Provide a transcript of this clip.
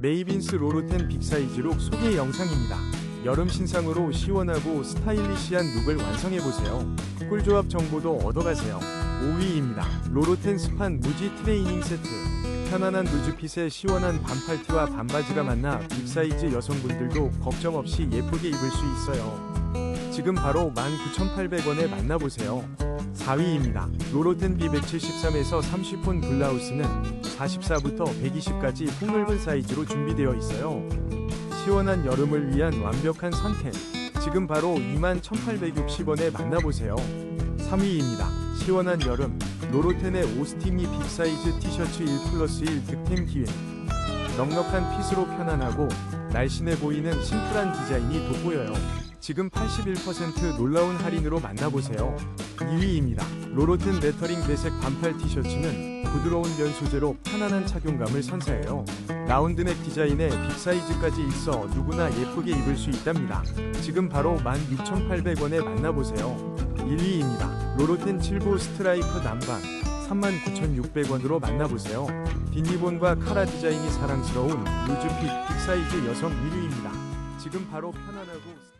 메이빈스 로로텐 빅사이즈룩 소개 영상입니다. 여름 신상으로 시원하고 스타일리시한 룩을 완성해보세요. 꿀조합 정보도 얻어가세요. 5위입니다. 로로텐 스판 무지 트레이닝 세트. 편안한 루즈핏에 시원한 반팔티와 반바지가 만나 빅사이즈 여성분들도 걱정 없이 예쁘게 입을 수 있어요. 지금 바로 19,800원에 만나보세요. 4위입니다. 로로텐 B173에서 30폰 블라우스는 44부터 120까지 폭넓은 사이즈로 준비되어 있어요. 시원한 여름을 위한 완벽한 선택. 지금 바로 21,860원에 만나보세요. 3위입니다. 시원한 여름. 로로텐의 오스팅이 빅사이즈 티셔츠 1 플러스 1 득템 기획. 넉넉한 핏으로 편안하고 날씬해 보이는 심플한 디자인이 돋보여요. 지금 81% 놀라운 할인으로 만나보세요. 2위입니다. 로로텐 레터링 배색 반팔 티셔츠는 부드러운 면 소재로 편안한 착용감을 선사해요. 라운드넥 디자인에 빅사이즈까지 있어 누구나 예쁘게 입을 수 있답니다. 지금 바로 16,800원에 만나보세요. 1위입니다. 로로텐 7보 스트라이프 남방 39,600원으로 만나보세요. 뒷리본과 카라 디자인이 사랑스러운 루즈핏 빅사이즈 여성 1위입니다. 지금 바로 편안하고